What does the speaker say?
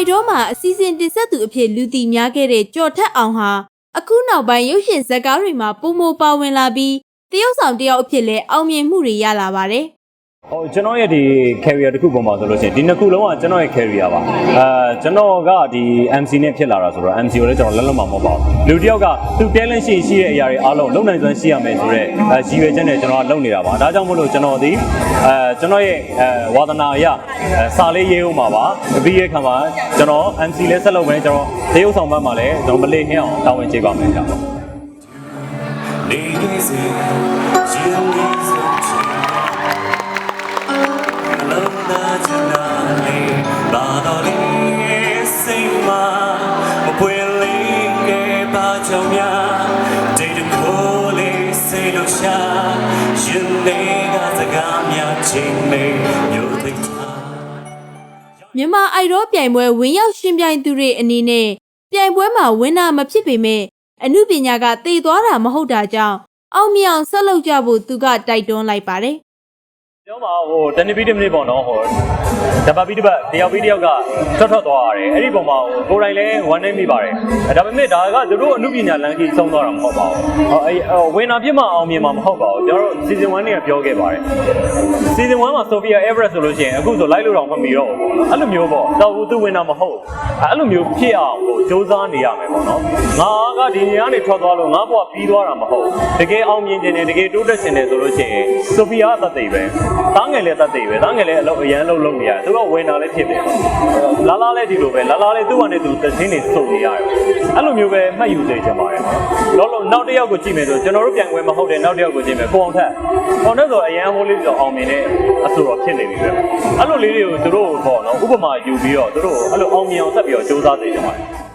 idol မှာအစီအစဉ်တင်ဆက်သူအဖြစ်လူသိများခဲ့တဲ့ကြော်ထက်အောင်ဟာအခုနောက်ပိုင်းရုပ်ရှင်ဇာတ်ကားတွေမှာပုံမပါဝင်လာပြီးတရုတ်ဆောင်တယောက်အဖြစ်လည်းအောင်မြင်မှုတွေရလာပါတယ် ဟိုကျွန်တော်ရဲ့ဒီ carrier တစ်ခုပုံမှာဆိုလို့ရှိရင်ဒီနှစ်ခုလုံးကကျွန်တော်ရဲ့ carrier ပါအဲကျွန်တော်ကဒီ MC နဲ့ဖြစ်လာတာဆိုတော့ MC ကိုလည်းကျွန်တော်လက်လက်မှာမဟုတ်ပါဘူးလူတစ်ယောက်ကသူတဲလန့်ရှိရှိတဲ့အရာတွေအားလုံးလုံနိုင်စွမ်းရှိရမယ်ဆိုတော့အဲရည်ရွယ်ချက်နဲ့ကျွန်တော်ကလုပ်နေတာပါဒါကြောင့်မို့လို့ကျွန်တော်ဒီအဲကျွန်တော်ရဲ့အဲဝါသနာအရအဲစာလေးရေးဦးမှာပါပြီးရဲ့ခါမှာကျွန်တော် MC လည်းဆက်လုပ်မယ်ကျွန်တော်တရုပ်ဆောင်ဘက်မှာလည်းကျွန်တော်မလေးနှင်းအောင်တာဝန်ကျေပါမယ်ကြာပါနေနေစေ ပါချောင်များတိတ်ကိုလေးစိတ်လို့ရှာရင်နေကစကားများချင်းမေမြို့သိတာမြန်မာ idol ပြိုင်ပွဲဝင်ရောက်ရှင်ပြိုင်သူတွေအနေနဲ့ပြိုင်ပွဲမှာဝင်းနာမဖြစ်ပေမဲ့အမှုပညာကတည်သွားတာမဟုတ်တာကြောင့်အောင်မြင်အောင်ဆက်လုပ်ကြဖို့သူကတိုက်တွန်းလိုက်ပါတယ် ပြောမှာဟိုတနေ့ပြီးတစ်မိနစ်ပေါ့နော်ဟိုတပတ်ပြီးတစ်ပတ်တယောက်ပြီးတယောက်ကထွက်ထွက်သွားရတယ်အဲ့ဒီပုံမှာဟိုကိုယ်တိုင်လည်းဝမ်းနေမိပါတယ်အဲဒါပေမဲ့ဒါကသူတို့အမှုပညာလမ်းကြီးဆုံးသွားတာမဟုတ်ပါဘူးဟောအဲ့ဝင်နာပြစ်မှအောင်မြင်မှာမဟုတ်ပါဘူးကျွန်တော်တို့ season 1နဲ့ပြောခဲ့ပါတယ် season 1မှာ Sophia Everett ဆိုလို့ရှိရင်အခုဆိုလိုက်လို့တော့မမီတော့ဘူးပေါ့နော်အဲ့လိုမျိုးပေါ့တော့သူဝင်တာမဟုတ်အဲ့လိုမျိုးဖြစ်အောင်ဟိုစူးစမ်းနေရမယ်ပေါ့နော်ငါကဒီနေရာနေထွက်သွားလို့ငါဘွားပြီးသွားတာမဟုတ်တကယ်အောင်မြင်ခြင်းနဲ့တကယ်တိုးတက်ခြင်းနဲ့ဆိုလို့ရှိရင် Sophia ကတတ်သိပဲသားငယ်လည်းတတ်သိပဲသားငယ်လည်းအလုပ်အရန်လုပ်လုပ်နေရတယ်သူကဝင်တာလည်းဖြစ်တယ်လာလာလည်းဒီလိုပဲလာလာလည်းသူ့ကနေသူသင်းနေစုံနေရတယ်အဲ့လိုမျိုးပဲမှတ်ယူစေချင်ပါတယ်လောလောနောက်တစ်ယောက်ကိုကြည့်မယ်ဆိုကျွန်တော်တို့ပြန်ခွဲမဟုတ်တယ်နောက်တစ်ယောက်ကိုကြည့်မယ်ကိုအောင်ထက်ကိုအောင်ထက်ဆိုအရန်ဟိုးလေးဆိုအောင်မြင်တဲ့အဆိုတော်ဖြစ်နေပြီပဲအဲ့လိုလေးတွေကိုသူတို့ပေါ့နော်ဥပမာယူပြီးတော့သူတို့အဲ့လိုအောင်မြင်အောင်ဆက်ပြီးတော့စူးစမ်းစေချင်ပါတယ်